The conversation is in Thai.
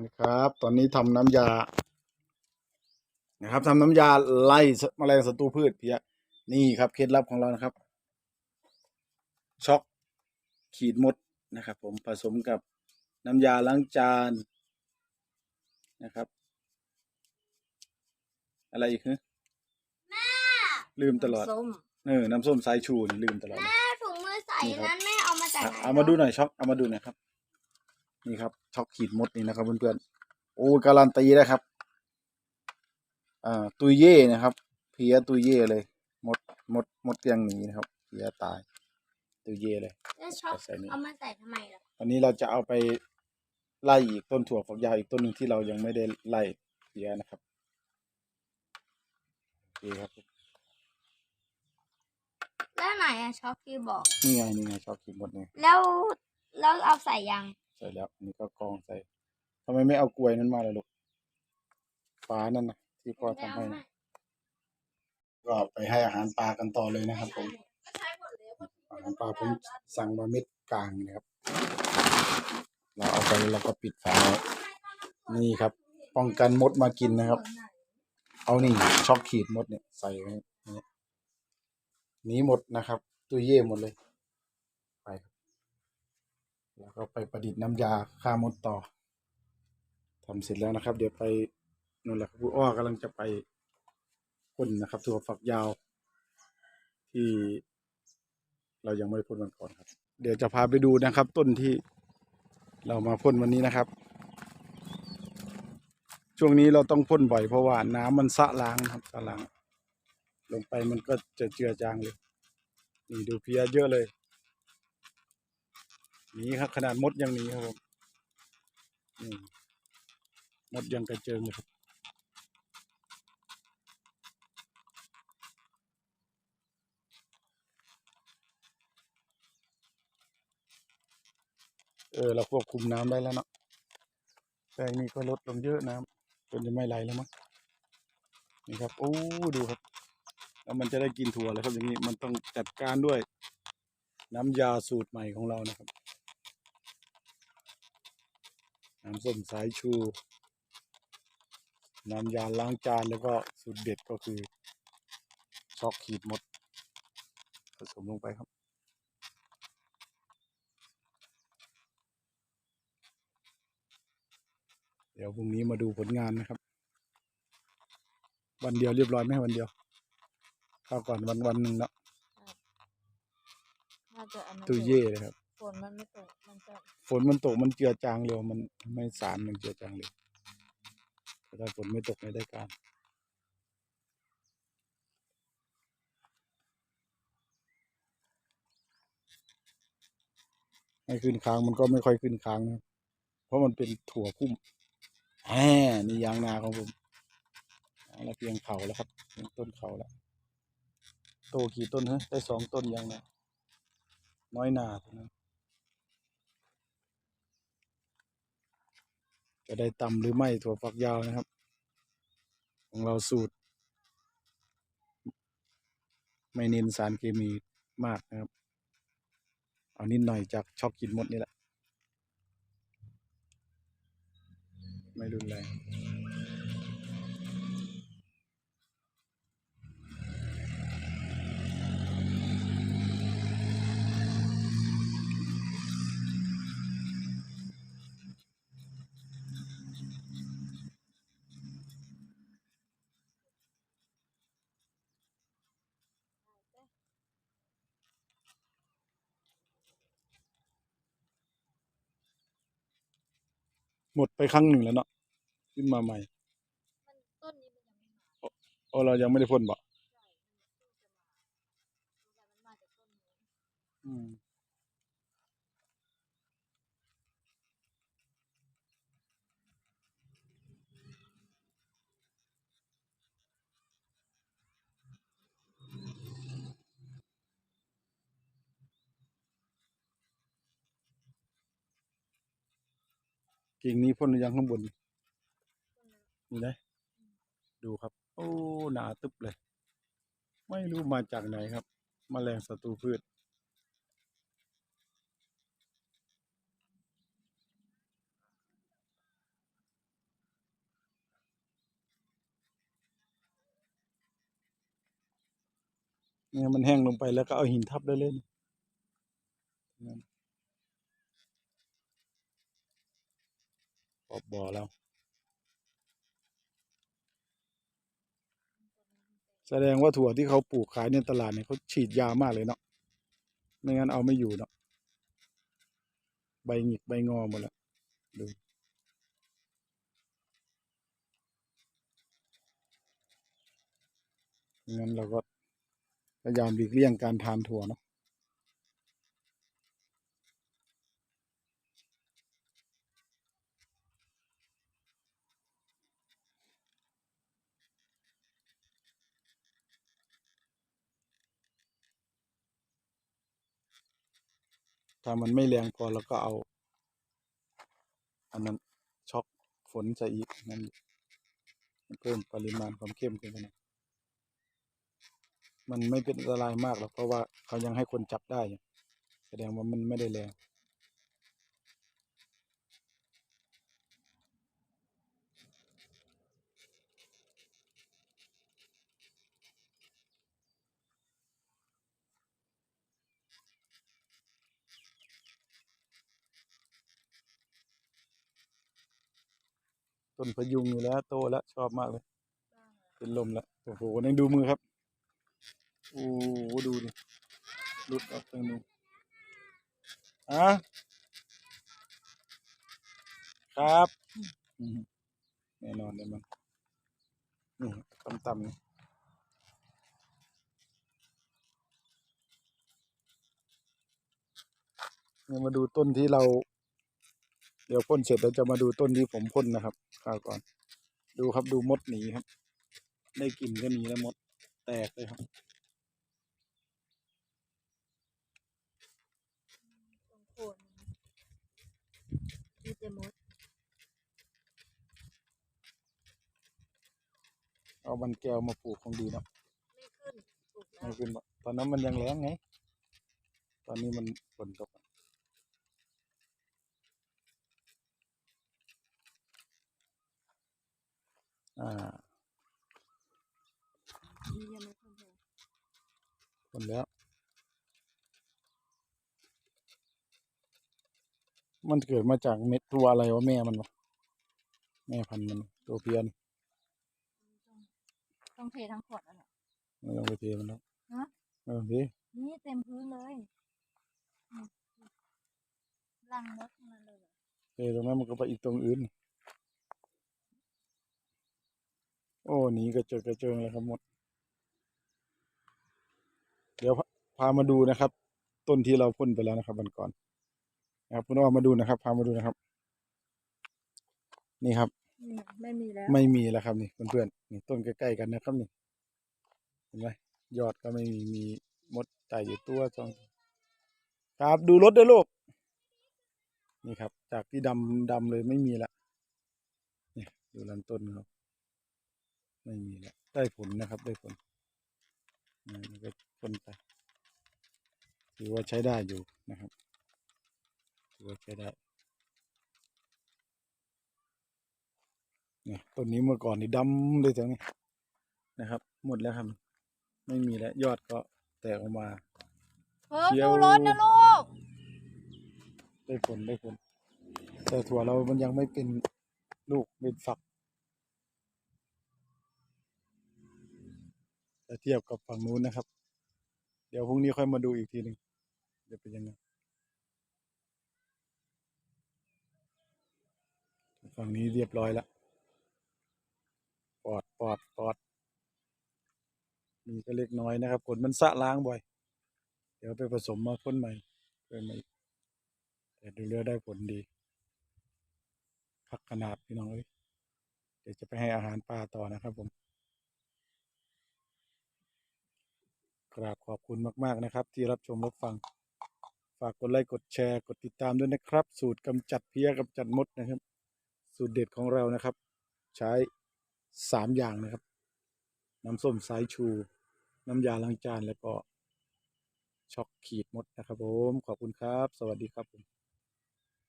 นี่ครับ ตอนนี้ทำน้ำยา นะครับทำน้ำยาไล่แมลงศัตรูพืชเพียนี่ครับเคล็ดลับของเรานะครับ ช็อกขีดมดนะครับ ผมผสมกับน้ำยาล้างจานนะครับ อะไรอีกฮะลืมตลอดส้มเออน้ำส้มสายชูนี่ลืมตลอดเลยแม่ถุงมือใส่นี่ครับนั้นแม่เอามาจากอะไหนเอามาดูหน่อยช็อกเอามาดูหน่อยครับ นี่ครับช็อกขีดมดนี่นะครับเพื่อนๆโอ้การันตีได้ครับอ่าตุยเย่นะครับเพียตุยเย่เลยมดมดมดเกลียงหนีนะครับเพียตายตุยเย่เลยแล้วช็อกใส่นี่เอามาใส่ทำไมล่ะวันนี้เราจะเอาไปไล่อีกต้นถั่วฝักยาวอีกต้นหนึ่งที่เรายังไม่ได้ไล่เพียนะครับโอเคครับแล้วไหนอะช็อกที่บอกนี่ไงนี่ไงช็อกขีดมดนี่แล้วแล้วเอาใส่ยัง ใส่แล้วอันนี่ก็กรองใส่ทำไมไม่เอากลวยนั้นมาเลยลูกฟ้านั่นนะที่พ่อทำให้นะก็ไปให้อาหารปลากันต่อเลยนะครับผมอาหารปลาผมสั่งมาเม็ดกลางนะครับ เราเอาไปแล้วก็ปิดฝาไว้นี่ครับ ป้องกันมดมากินนะครับ เอานี่ช็อกขีดมดเนี่ยใส่ไว้นี่หนีหมดนะครับตัวเย่หมดเลยไปครับ แล้วก็ไปประดิษฐ์น้ำยาฆ่ามดต่อทำเสร็จแล้วนะครับ เดี๋ยวไปนู่นแหละครับผู้อ้อกำลังจะไปพ่นนะครับถั่วฝักยาว ที่เรายังไม่ได้พ่นวันก่อนครับ เดี๋ยวจะพาไปดูนะครับ ต้นที่เรามาพ่นวันนี้นะครับ ช่วงนี้เราต้องพ่นบ่อยเพราะว่าน้ำมันสะล้างครับสะล้าง ลงไปมันก็จะเจือจางเลยนี่ดูเพียเยอะเลย นี้ครับ ขนาดมดยังนี้ครับผมมดยังกระเจิงเลยครับเออเราควบคุมน้ำได้แล้วเนาะแปลงนี้ก็ลดลงเยอะน้ำจนจะไม่ไหลแล้วมั้งนี่ครับโอ้ดูครับ แล้วมันจะได้กินถั่วเลยครับอย่างนี้มันต้องจัดการด้วย น้ำยาสูตรใหม่ของเรานะครับ น้ำส้มสายชู น้ำยาล้างจานแล้วก็สูตรเด็ดก็คือช็อกขีดมด ผสมลงไปครับ เดี๋ยวพรุ่งนี้มาดูผลงานนะครับ วันเดียวเรียบร้อยไหมวันเดียวเข้าก่อนวันวันหนึ่งเนาะน่าจะอันนั้นตุยเย่เลยครับ ฝนมันไม่ตกมันจะฝนมันตกมันเจือจางเร็วมันไม่สารมันเจือจางเร็วแต่ถ้าฝนไม่ตกไม่ได้การให้ขึ้นค้างมันก็ไม่ค่อยขึ้นค้างนะเพราะมันเป็นถั่วพุ่มแหมนี่ยางนาของผมเอาละเพียงเขาแล้วครับต้นเขาแล้วโตกี่ต้นฮะได้สองต้นยางนาน้อยนาเท่านั้น จะได้ตำหรือไม่ถั่วฝักยาวนะครับ ของเราสูตร ไม่เน้นสารเคมีมากนะครับ เอานิดหน่อยจากช็อกกินมดนี่แหละ ไม่รุนแรง หมดไปครั้งหนึ่งแล้วเนาะขึ้นมาใหม่ต้นนี้มันยังไม่มาโอ้เรายังไม่ได้พ่นบ่ใช่มันมาจากต้นนี้อืม กิ่งนี้พ่นหรือยังข้างบนนี่นะดูครับ โอ้หนาตึบเลย ไม่รู้มาจากไหนครับมแมลงศัตรูพืชเนี่ยมันแห้งลงไปแล้วก็เอาหินทับได้เลย ขอบบ่อแล้วแสดงว่าถั่วที่เขาปลูกขายในตลาดเนี่ยเขาฉีดยามากเลยเนาะไม่งั้นเอาไม่อยู่เนาะใบหงิกใบงอหมดแล้วดูงั้นเราก็พยายามหลีกเลี่ยงการทานถั่วเนาะ ถ้ามันไม่แรงพอเราก็เอา อันนั้นช็อกฝนใส่อีกนั่นเพิ่มปริมาณความเข้มขึ้นไปนะมันไม่เป็นอันตรายมากหรอกเพราะว่าเขายังให้คนจับได้ แสดงว่ามันไม่ได้แรง ต้นพยุงอยู่แล้ว โตแล้วชอบมากเลย เป็นลมแล้วโอ้โหนี่ดูมือครับโอ้โหดูดิหลุดออกทางนู้นอะครับอืมแน่นอนเลยมันนี่ต่ำๆนี่นี่มาดูต้นที่เรา เดี๋ยวพ่นเสร็จเราจะมาดูต้นที่ผมพ่นนะครับคราวก่อน ดูครับดูมดหนีครับ ได้กลิ่นก็หนีแล้วมดแตกเลยครับตรงโคนมีแต่มดเอามันแก้วมาปลูกคงดีเนาะไม่ขึ้นปลูกแล้ไม่วขึ้นหรอกตอนนั้นมันยังแรงไง ตอนนี้มันฝนตก อะอ่านี่ยังไม่ขึ้นเลยฝนแล้ว มันเกิดมาจากเม็ดตัวอะไรวะแม่มันวะแม่พันธุ์มันตัวเพี้ยน ต้องเททั้งขวดแล้วเหรอไม่ต้องไปเทมันแล้วฮะไม่ต้องเทนี่เต็มพื้นเลยนี่รังมดทั้งนั้นเลยเหรอเทตรงนั้นมันก็ไปอีกตรงอื่น โอ้หนีกระเจิดกระเจิงเลยครับหมด เดี๋ยวพาพามาดูนะครับ ต้นที่เราพ่นไปแล้วนะครับวันก่อนนะครับคุณอ้อมาดูนะครับ พามาดูนะครับ นี่ครับนี่ไม่มีแล้ว ไม่มีแล้วครับนี่เพื่อนๆนี่ต้นใกล้ๆกันนะครับนี่เห็นไหมยอดก็ไม่มีมีมดไต่อยู่ตัวสองตัวครับดูรถด้วยลูกนี่ครับ จากที่ดำดำเลยไม่มีละนี่ดูลำต้นครับ ไม่มีแล้วได้ผลนะครับ ได้ผลอ่าแล้วก็พ่นไปถือว่าใช้ได้อยู่นะครับถือว่าใช้ได้เนี่ยต้นนี้เมื่อก่อนนี่ดำเลยตรงนี้นะครับ หมดแล้วครับ ไม่มีแล้ว ยอดก็แตกออกมาเพิ่มเดี๋ยวดูรถนะลูก ได้ผลได้ผลแต่ถั่วเรามันยังไม่เป็นลูกเป็นฝัก แต่เทียบกับฝั่งนู้นนะครับ เดี๋ยวพรุ่งนี้ค่อยมาดูอีกทีหนึ่งจะเป็นยังไงฝั่งนี้เรียบร้อยแล้วปอดปอดปอดมีก็เล็กน้อยนะครับผลมันสะล้างบ่อย เดี๋ยวไปผสมมาพ่นใหม่เพิ่มมาอีกแต่ดูเรือได้ผลดีพักขนาดพี่น้องเอ้ยเดี๋ยวจะไปให้อาหารปลาต่อนะครับผม กราบขอบคุณมาก ๆ นะครับ ที่รับชมรับฟัง ฝากกดไลค์กดแชร์ กดติดตามด้วยนะครับ สูตรกำจัดเพี้ยกำจัดมดนะครับ สูตรเด็ดของเรานะครับ ใช้สามอย่างนะครับ น้ำส้มสายชู น้ำยาล้างจานแล้วก็ช็อกขีดมดนะครับผมขอบคุณครับ สวัสดีครับผม